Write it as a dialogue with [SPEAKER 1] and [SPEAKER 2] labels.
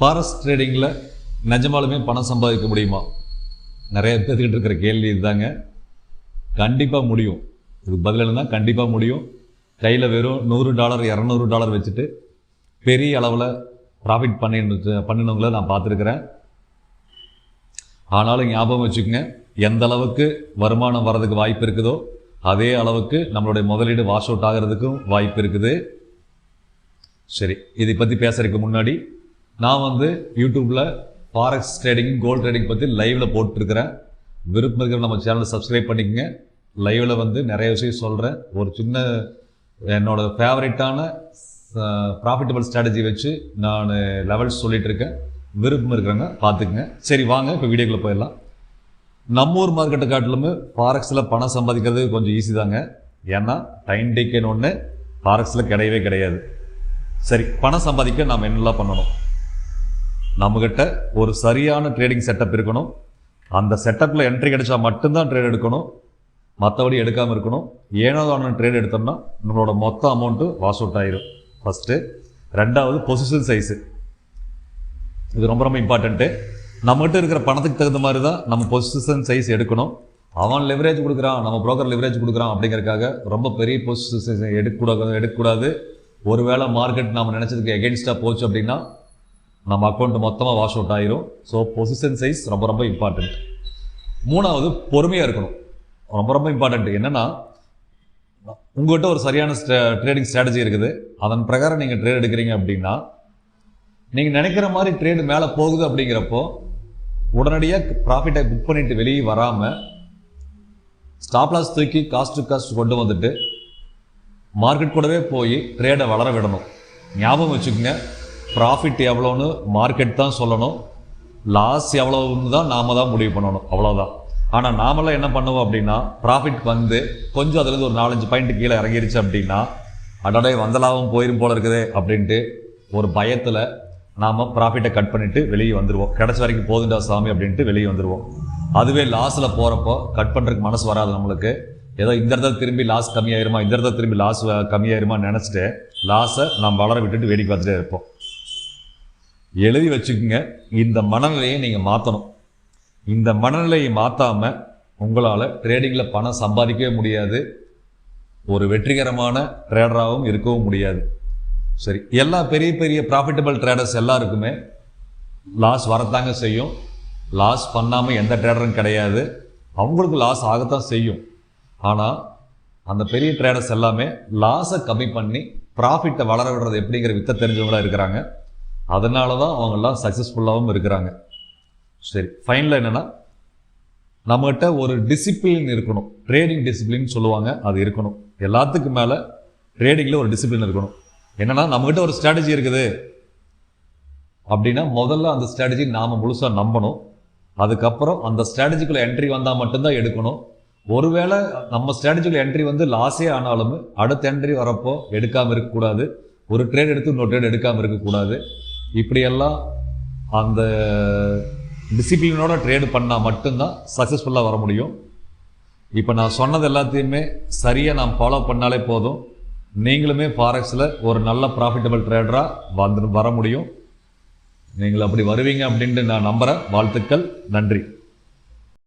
[SPEAKER 1] Forest ட்ரேடிங்கில் நிஜமாலுமே பணம் சம்பாதிக்க முடியுமா? நிறைய பேர்த்துக்கிட்டு இருக்கிற கேள்வி இதுதாங்க. கண்டிப்பாக முடியும். இதுக்கு பதில் கண்டிப்பாக முடியும். கையில் வெறும் நூறு டாலர் இரநூறு டாலர் வச்சுட்டு பெரிய அளவில் ப்ராஃபிட் பண்ணிட்டு பண்ணினவங்கள நான் பார்த்துருக்குறேன். ஆனாலும் ஞாபகம் வச்சுக்கோங்க எந்த அளவுக்கு வருமானம் வர்றதுக்கு வாய்ப்பு இருக்குதோ அதே அளவுக்கு நம்மளுடைய முதலீடு வாஷ் அவுட் ஆகிறதுக்கும் வாய்ப்பு இருக்குது. சரி இதை பற்றி பேசுறதுக்கு முன்னாடி நான் வந்து யூடியூப்பில் ஃபாரெக்ஸ் ட்ரேடிங் கோல்ட் ட்ரேடிங் பற்றி லைவில் போட்டிருக்கிறேன். விருப்பம் இருக்கிற நம்ம சேனலை சப்ஸ்கிரைப் பண்ணிக்கங்க. லைவில் வந்து நிறைய விஷயம் சொல்கிறேன் ஒரு சின்ன என்னோட ஃபேவரட்டான ப்ராஃபிட்டபிள் ஸ்ட்ராட்டஜி வச்சு நான் லெவல்ஸ் சொல்லிகிட்டு இருக்கேன் விருப்பம் இருக்கிறவங்க பார்த்துக்குங்க. சரி வாங்க இப்போ வீடியோக்குள்ளே போயிடலாம். நம்ம ஊர் மார்க்கெட்டை காட்டிலுமே ஃபாரெக்ஸில் பணம் சம்பாதிக்கிறது கொஞ்சம் ஈஸி தாங்க. ஏன்னா டைம் டேக்கன் ஒன்று ஃபாரெக்ஸில் கிடையவே கிடையாது. சரி பணம் சம்பாதிக்க நாம் என்னெல்லாம் பண்ணணும்? நம்மக்கிட்ட ஒரு சரியான ட்ரேடிங் செட்டப் இருக்கணும். அந்த செட்டப்பில் என்ட்ரி கிடைச்சா மட்டும்தான் ட்ரேட் எடுக்கணும். மற்றபடி எடுக்காமல் இருக்கணும். ஏனோதான ட்ரேட் எடுத்தோம்னா நம்மளோட மொத்த அமௌண்ட்டு வாஷ் அவுட் ஆயிரும். ஃபஸ்ட்டு ரெண்டாவது பொசிஷன் சைஸு இது ரொம்ப ரொம்ப இம்பார்ட்டண்ட்டு நம்மகிட்ட இருக்கிற பணத்துக்கு தகுந்த மாதிரி தான் நம்ம பொசிஷன் சைஸ் எடுக்கணும். அவன் லெவரேஜ் கொடுக்குறான் நம்ம ப்ரோக்கர் லெவரேஜ் கொடுக்குறான் அப்படிங்கிறக்காக ரொம்ப பெரிய பொசிஷன் எடுக்கக்கூடாது எடுக்கக்கூடாது ஒருவேளை மார்க்கெட் நம்ம நினச்சதுக்கு எகென்ஸ்டாக போச்சு அப்படின்னா நம்ம அக்கௌண்ட் மொத்தமாக வாஷ் அவுட் ஆயிரும். ஸோ பொசிஷன் சைஸ் ரொம்ப ரொம்ப இம்பார்ட்டண்ட் மூணாவது பொறுமையாக இருக்கணும். ரொம்ப ரொம்ப இம்பார்ட்டண்ட் என்னன்னா உங்கள்கிட்ட ஒரு சரியான ட்ரேடிங் ஸ்ட்ராட்டஜி இருக்குது. அதன் பிரகாரம் நீங்கள் ட்ரேட் எடுக்கிறீங்க அப்படின்னா நீங்கள் நினைக்கிற மாதிரி ட்ரேடு மேலே போகுது அப்படிங்கிறப்போ உடனடியாக ப்ராஃபிட்டை புக் பண்ணிட்டு வெளியே வராமல் ஸ்டாப் லாஸ் தூக்கி காஸ்ட் டு காஸ்ட் கொண்டு வந்துட்டு மார்க்கெட் கூடவே போய் ட்ரேடை வளர விடணும். ஞாபகம் வச்சுக்கோங்க ப்ராஃபிட் எவ்வளோன்னு மார்க்கெட் தான் சொல்லணும். லாஸ் எவ்வளோன்னு தான் நாம் தான் முடிவு பண்ணணும். அவ்வளோதான் ஆனால் நாமெல்லாம் என்ன பண்ணுவோம் அப்படின்னா ப்ராஃபிட் வந்து கொஞ்சம் அதுலேருந்து ஒரு நாலஞ்சு பாயிண்ட் கீழே இறங்கிருச்சு அப்படின்னா அடடே வந்த லாபம் போயிரும் போல இருக்குதே அப்படின்ட்டு ஒரு பயத்தில் நாம் ப்ராஃபிட்டை கட் பண்ணிவிட்டு வெளியே வந்துடுவோம் கிடைச்ச வரைக்கும் போதுண்டா சாமி அப்படின்ட்டு வெளியே வந்துடுவோம் அதுவே லாஸில் போகிறப்போ கட் பண்ணுறதுக்கு மனசு வராது நம்மளுக்கு. ஏதோ இந்த இடத்துல திரும்பி லாஸ் கம்மியாயிருமா இந்த இடத்துல திரும்பி லாஸ் கம்மியாயிருமா நினச்சிட்டு லாஸை நாம் வளர விட்டுட்டு வேடிக்கை பார்த்துட்டே இருப்போம். எழுதி வச்சுக்கோங்க. இந்த மனநிலையை நீங்கள் மாற்றணும் இந்த மனநிலையை மாற்றாமல் உங்களால் ட்ரேடிங்கில் பணம் சம்பாதிக்கவே முடியாது. ஒரு வெற்றிகரமான ட்ரேடராகவும் இருக்கவும் முடியாது. சரி எல்லா பெரிய பெரிய ப்ராஃபிட்டபிள் ட்ரேடர்ஸ் எல்லாருக்குமே லாஸ் வரத்தாங்க செய்யும். லாஸ் பண்ணாமல் எந்த ட்ரேடரும் கிடையாது. அவங்களுக்கு லாஸ் ஆகத்தான் செய்யும். ஆனால் அந்த பெரிய ட்ரேடர்ஸ் எல்லாமே லாஸை கம்மி பண்ணி ப்ராஃபிட்டை வளர விடுறது எப்படிங்கிற வித்த தெரிஞ்சவங்களாக இருக்கிறாங்க. அதனால தான் அவங்கெல்லாம் சக்ஸஸ்ஃபுல்லாகவும் இருக்கிறாங்க. சரி ஃபைனலில் என்னென்னா நம்மகிட்ட ஒரு டிசிப்ளின் இருக்கணும். ட்ரேடிங் டிசிப்ளின் சொல்லுவாங்க அது இருக்கணும். எல்லாத்துக்கும் மேலே ட்ரேடிங்கில் ஒரு டிசிப்ளின் இருக்கணும். என்னென்னா நம்மகிட்ட ஒரு ஸ்ட்ராட்டஜி இருக்குது. அப்படின்னா முதல்ல அந்த ஸ்ட்ராட்டஜி நாம் முழுசாக நம்பணும். அதுக்கப்புறம் அந்த ஸ்ட்ராட்டஜிக்குள்ள என்ட்ரி வந்தால் மட்டும்தான் எடுக்கணும். ஒருவேளை நம்ம ஸ்ட்ராட்டஜிக்குள்ள என்ட்ரி வந்து லாஸே ஆனாலும் அடுத்த என்ட்ரி வரப்போ எடுக்காமல் இருக்கக்கூடாது. ஒரு ட்ரேட் எடுத்து இன்னொரு ட்ரேட் எடுக்காமல் இருக்கக்கூடாது. இப்படியெல்லாம் அந்த டிசிப்ளினோட ட்ரேடு பண்ணால் மட்டும்தான் சக்ஸஸ்ஃபுல்லாக வர முடியும். இப்போ நான் சொன்னது எல்லாத்தையுமே சரியாக நான் ஃபாலோ பண்ணாலே போதும். நீங்களுமே ஃபாரெக்ஸில் ஒரு நல்ல ப்ராஃபிட்டபிள் ட்ரேடராக வந்து வர முடியும். நீங்கள் அப்படி வருவீங்க அப்படின்ட்டு நான் நம்புகிறேன் வாழ்த்துக்கள். நன்றி.